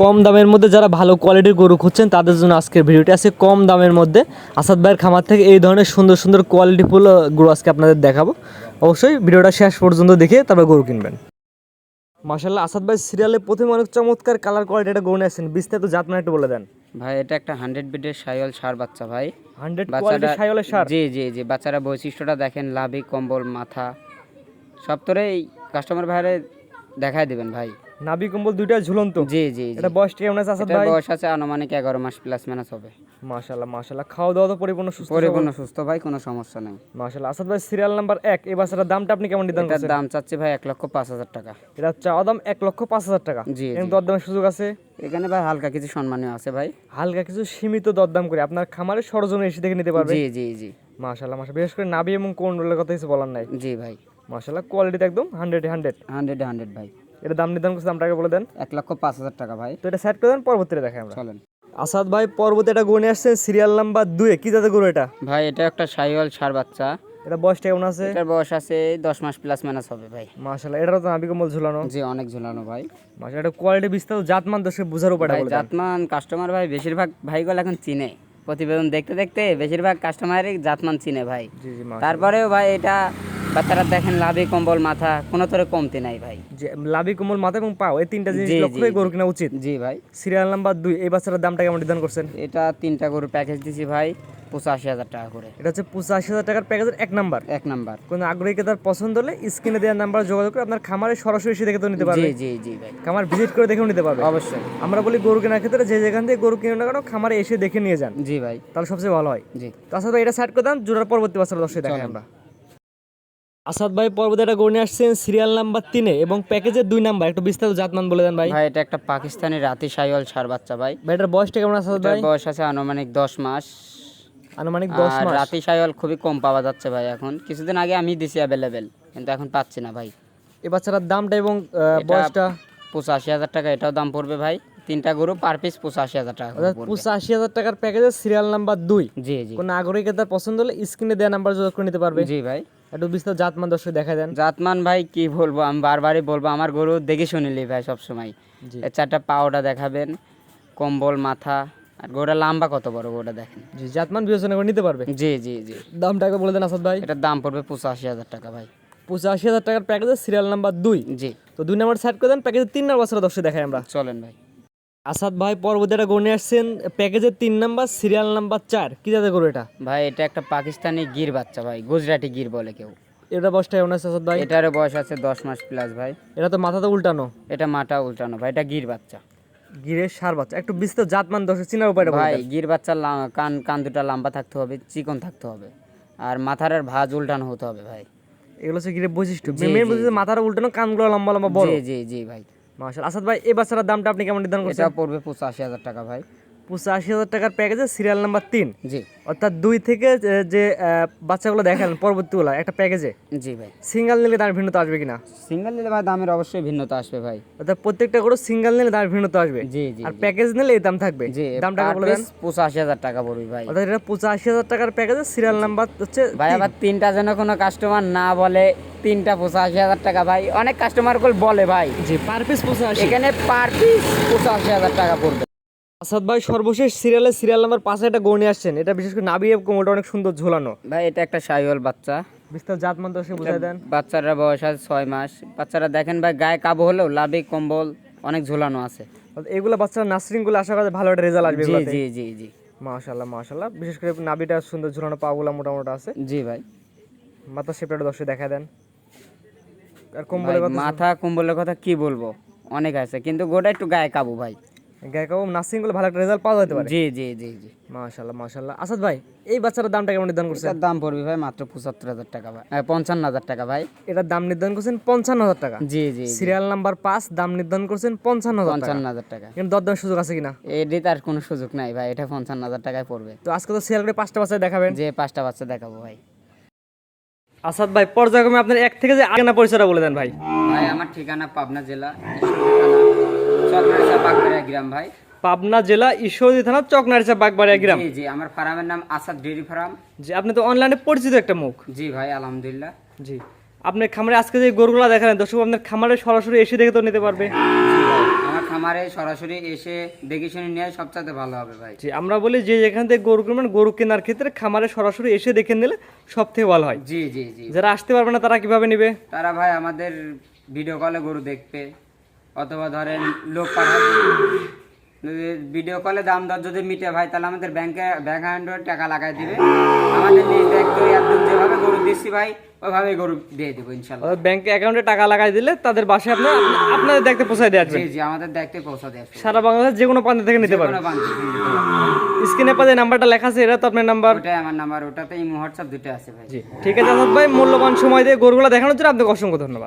কম দামের মধ্যে যারা ভালো কোয়ালিটির গরু খুঁজছেন তাদের জন্য আজকের ভিডিওটি আছে। কম দামের মধ্যে আসাদ ভাইয়ের খামার থেকে এই ধরনের সুন্দর সুন্দর কোয়ালিটিফুল গরু আজকে আপনাদের দেখাবো। অবশ্যই ভিডিওটা শেষ পর্যন্ত দেখে তারপর গরু কিনবেন। মাসাল্লাহ আসাদ ভাই সিরিয়ালে প্রথমে অনেক চমৎকার কালার কোয়ালিটি একটা গরু নিয়ে আসছেন। বিস্তারিত জাত মানে একটু বলে দেন। ভাই এটা একটা হান্ড্রেড বিডের সাইল সার বাচ্চা ভাই। হান্ড্রেড বাচ্চাটা সাইওয়ালের সার? জি জি জি বাচ্চারা বৈশিষ্ট্যটা দেখেন লাভি কম্বল মাথা। সব তোরেই কাস্টমার ভাইরে দেখাই দিবেন ভাই। নাবি কম্বল দুইটা ঝুলন্ত। জি জি এটা বয়সটা কেমন আছে আসাদ ভাই? বয়স আছে আনুমানিক এগারো মাস প্লাস মাইনাস হবে। মাশাল্লাহ মাশাল্লাহ খাওয়া দাওয়া তো পরিপূর্ণ সুস্থ পরিপূর্ণ সুস্থ ভাই কোনো সমস্যা নেই। মাশাল্লাহ আসাদ ভাই সিরিয়াল নাম্বার এক। এই বাচ্চাটার দামটা আপনি কেমন নির্ধারণ এটার করছেন? দাম চাচ্ছি ভাই এক লক্ষ পাঁচ হাজার টাকা। এটা চাওয়া দাম এক লক্ষ পাঁচ হাজার টাকা। জি, দরদামের সুযোগ আছে? এখানে ভাই হালকা কিছু সম্মানীয় আছে ভাই। হালকা কিছু সীমিত দরদাম করে আপনার খামারে সরজনে এসে দেখে নিতে পারবে। জি জি জি। মাশাল্লাহ মাশাল্লাহ বিশেষ করে নাবি এবং কোন রোলের কথা কিছু বলার নাই। জি ভাই। মাশাল্লাহ কোয়ালিটি একদম হান্ড্রেড হান্ড্রেড হান্ড্রেড হান্ড্রেড ভাই। এটা দাম নির্ধারণ করছে দামটাকে বলে দেন। এক লক্ষ পাঁচ হাজার টাকা ভাই। তো এটা সেট করে দেন পরবর্তীতে দেখাই আমরা। চলেন। আসাদ ভাই পরবর্তী এটা গনে আসছেন সিরিয়াল নাম্বার দুয়ে কি জাতের গরু এটা? ভাই এটা একটা সাইওয়াল সার বাচ্চা। এটা বয়সটা কেমন আছে? এটার বয়স আছে দশ মাস প্লাস মাইনাস হবে ভাই। মাশাল্লাহ এটা তো নাবি কম্বল ঝুলানো। জি অনেক ঝুলানো ভাই। মাশাল্লাহ এটা কোয়ালিটি বিস্তারিত জাতমান দর্শক বুঝার উপায়টা ভাই জাতমান কাস্টমার ভাই বেশিরভাগ ভাইগুলো এখন চিনে। প্রতিবেদন দেখতে দেখতে বেশিরভাগ কাস্টমারই জাতমান চিনে ভাই। জি জি তারপরেও ভাই এটা বাচ্চারা দেখেন লাভি কম্বল মাথা কোনো তোরে কমতি নাই ভাই। লাভি কোমল মাথা এবং পাও এই তিনটা জিনিস জি, লক্ষ্য গরু কিনা উচিত। জি ভাই। সিরিয়াল নাম্বার দুই এই বাচ্চাটার দামটা কেমন নির্ধারণ করছেন? এটা তিনটা গরুর প্যাকেজ দিছি ভাই পঁচাশি হাজার টাকা করে। এটা হচ্ছে পঁচাশি হাজার টাকার প্যাকেজের এক নাম্বার। এক নাম্বার। কোনো আগ্রহী তার পছন্দ হলে স্ক্রিনে দেওয়ার নাম্বার যোগাযোগ করে আপনার খামারে সরাসরি এসে দেখে তো নিতে পারবে। জি জি জি ভাই। খামার ভিজিট করে দেখেও নিতে পারবে। অবশ্যই। আমরা বলি গরু কেনার ক্ষেত্রে যে যেখান থেকে গরু কিনে না কেন খামারে এসে দেখে নিয়ে যান। জি ভাই। তাহলে সবচেয়ে ভালো হয়। জি। তো আসাদ ভাই এটা সাইড করে দেন জোড়ার পরবর্তী বাচ্চার দর্শক দেখাই। আমরা। আসাদ ভাই পর্বতে একটা নিয়ে আসছেন সিরিয়াল নাম্বার তিনে এবং প্যাকেজের দুই নাম্বার একটু বিস্তারিত জাতমান বলে দেন ভাই। ভাই এটা একটা পাকিস্তানি রাতি সাইওয়াল সার বাচ্চা ভাই। এটার বয়সটা কেমন আসাদ ভাই? বয়স আছে আনুমানিক দশ মাস। আনুমানিক দশ মাস। রাতি সাইওয়াল খুবই কম পাওয়া যাচ্ছে ভাই এখন। কিছুদিন আগে আমি দিছি অ্যাভেলেবেল কিন্তু এখন পাচ্ছি না ভাই। এ বাচ্চাটার দামটা এবং বয়সটা? পঁচাশি হাজার টাকা এটাও দাম পড়বে ভাই। তিনটা গরু পার পিস পঁচাশি হাজার টাকা। পঁচাশি হাজার টাকার প্যাকেজের সিরিয়াল নাম্বার দুই। জি জি। কোনো নাগরিক তার পছন্দ হলে স্ক্রিনে দেওয়া নাম্বার যোগাযোগ করে নিতে পারবে। জি ভাই। একটু বিস্তারিত জাতমান দর্শক দেখা দেন। জাতমান ভাই কি বলব? আমি বারবারই বলব আমার গরু দেখে শুনিলি ভাই সবসময়। এর চারটা পাওটা দেখাবেন কম্বল মাথা আর গরুটা লম্বা কত বড় গোটা দেখেন? জি জাতমান বিবেচনা করে নিতে পারবে? জি জি জি। দামটাকে বলে দেন আসাদ ভাই। এটার দাম পড়বে পঁচাশি হাজার টাকা ভাই। পঁচাশি হাজার টাকার প্যাকেজের সিরিয়াল নাম্বার দুই। জি। তো দুই নাম্বার সাইড করে দেন প্যাকেজের তিন নাম্বার বছর দর্শক দেখাই আমরা। চলেন ভাই। আসাদ ভাই পরবর্তী একটা গড়ে আসছেন প্যাকেজের তিন নাম্বার সিরিয়াল নাম্বার চার। কি যাতে গরু এটা? ভাই এটা একটা পাকিস্তানি গির বাচ্চা ভাই গুজরাটি গির বলে কেউ। এটা বয়সটা কেমন আছে আসাদ ভাই? এটারও বয়স আছে দশ মাস প্লাস ভাই। এটা তো মাথাতে উল্টানো। এটা মাটা উল্টানো ভাই এটা গির বাচ্চা। গিরের সার বাচ্চা। একটু বিস্তারিত জাতমান দর্শক চিনার উপায়টা ভাই গির বাচ্চার কান কান দুটা লম্বা থাকতে হবে চিকন থাকতে হবে। আর মাথার আর ভাঁজ উল্টানো হতে হবে ভাই। এগুলো হচ্ছে গিরের বৈশিষ্ট্য। মেন বৈশিষ্ট্য মাথার উল্টানো কানগুলো লম্বা লম্বা বড়। জি জি জি ভাই। মাশাল আসাদ ভাই এই বাচ্চাটার দামটা আপনি কেমন নির্ধারণ করছেন? এটা পড়বে পঁচাশি হাজার টাকা ভাই। পঁচাশি হাজার টাকার প্যাকেজে সিরিয়াল নাম্বার তিন। জি। অর্থাৎ দুই থেকে যে- বাচ্চাগুলো দেখেন পরবর্তীগুলো একটা প্যাকেজে। জি ভাই। সিঙ্গেল নিলে তার ভিন্নতা আসবে কিনা? সিঙ্গেল নিলে ভাই দামের অবশ্যই ভিন্নতা আসবে ভাই। অর্থাৎ প্রত্যেকটা করে সিঙ্গেল নিলে তার ভিন্নতা আসবে। জি জি আর প্যাকেজ নিলে এই দাম থাকবে। জি দামটাকে বলে দেন। পঁচাশি হাজার টাকা পড়বে ভাই। অর্থাৎ এটা পঁচাশি হাজার টাকার প্যাকেজে সিরিয়াল নাম্বার হচ্ছে ভাই আবার তিনটা যেন কোনো কাস্টমার না বলে তিনটা পঁচাশি হাজার টাকা ভাই। অনেক কাস্টমারগুলো বলে ভাই। জি পার পিস পঁচাশি। এখানে পার পিস পঁচাশি হাজার টাকা পড়বে। আসাদ ভাই সর্বশেষ সিরিয়ালে সিরিয়াল নাম্বার পাঁচে একটা গণি আসছেন। এটা বিশেষ করে নাবি কোমলটা অনেক সুন্দর ঝোলানো। ভাই এটা একটা সাইওয়াল বাচ্চা। বিস্তার জাত মান দর্শক বুঝাই দেন। বাচ্চারা বয়স আছে ছয় মাস। বাচ্চারা দেখেন ভাই গায়ে কাবু হলেও লাভি কম্বল অনেক ঝোলানো আছে। এগুলো বাচ্চারা নার্সিংগুলো আশা করা ভালো একটা রেজাল্ট আসবে জি জি জি জি। মাশাল্লাহ মাশাল্লাহ বিশেষ করে নাবিটা সুন্দর ঝোলানো পাগুলা মোটামুটি আছে। জি ভাই। মাথা শেপটা দর্শক দেখা দেন। আর কম্বলের কথা মাথা কম্বলের কথা কি বলব? অনেক আছে কিন্তু গোটা একটু গায়ে কাবু ভাই। গায়ে কাবু নার্সিংগুলো ভালো একটা রেজাল্ট পাওয়া যেতে পারে। জি জি জি জি। মাশাল্লাহ মাশাল্লাহ আসাদ ভাই এই বাচ্চাটার দামটা কেমন নির্ধারণ করছেন? এটার দাম পড়বে ভাই মাত্র পঁচাত্তর হাজার টাকা ভাই পঞ্চান্ন হাজার টাকা ভাই। এটার দাম নির্ধারণ করছেন পঞ্চান্ন হাজার টাকা। জি জি সিরিয়াল নাম্বার পাঁচ দাম নির্ধারণ করছেন পঞ্চান্ন হাজার টাকা। পঞ্চান্ন হাজার টাকা। কিন্তু দরদামের সুযোগ আছে কিনা? এটি তার কোনো সুযোগ নাই ভাই এটা পঞ্চান্ন হাজার টাকায় পড়বে। তো আজকে তো সিরিয়াল করে পাঁচটা বাচ্চা দেখাবেন। যে পাঁচটা বাচ্চা দেখাবো ভাই। আসাদ ভাই পর্যায়ক্রমে আপনার এক থেকে যে আগেনা পরিচয়টা বলে দেন ভাই। ভাই আমার ঠিকানা পাবনা জেলা চক্রারিসা বাগবাড়িয়া গ্রাম ভাই। পাবনা জেলা ঈশ্বরদী থানা চকনারিচা বাগবাড়িয়া গ্রাম। জি জি আমার ফার্মের নাম আসাদ ডেয়ারি ফার্ম। জি আপনি তো অনলাইনে পরিচিত একটা মুখ। জি ভাই আলহামদুলিল্লাহ। জি আপনার খামারে আজকে যে গরুগুলো দেখালেন দর্শক আপনার খামারে সরাসরি এসে দেখে তো নিতে পারবে। জি আমার খামারে সরাসরি এসে দেখে শুনে নেওয়া সবচাইতে ভালো হবে ভাই। জি আমরা বলি যে যেখান থেকে গরু কিনবেন গরু কেনার ক্ষেত্রে খামারে সরাসরি এসে দেখে নিলে সব থেকে ভালো হয়। জি জি জি। যারা আসতে পারবে না তারা কীভাবে নেবে? তারা ভাই আমাদের ভিডিও কলে গরু দেখবে। অথবা ধরেন লোক পাঠাবে। ভিডিও কলে দাম দর যদি মিটে ভাই তাহলে আমাদের ব্যাংকে ব্যাংক অ্যাকাউন্টে টাকা লাগাই দিবে। আমাদের নিজ দায়িত্ব একদম যেভাবে গরু দিচ্ছি ভাই ওইভাবে গরু দিয়ে দেবো ইনশাল্লাহ। ব্যাংক অ্যাকাউন্টে টাকা লাগাই দিলে তাদের বাসায় আপনার আপনাদের দেখতে পৌঁছায় দেওয়া জি জি আমাদের দায়িত্বে পৌঁছা আসবে সারা বাংলাদেশ যে কোনো প্রান্ত থেকে নিতে পারবেন পারবে। স্ক্রিনে পাশে নাম্বারটা লেখা আছে এটা তো আপনার নাম্বার। ওটাই আমার নাম্বার ওটাতে ইমো হোয়াটসঅ্যাপ দুটো আছে ভাই। জি ঠিক আছে ভাই মূল্যবান সময় দিয়ে গরুগুলো দেখানোর জন্য আপনাকে অসংখ্য ধন্যবাদ।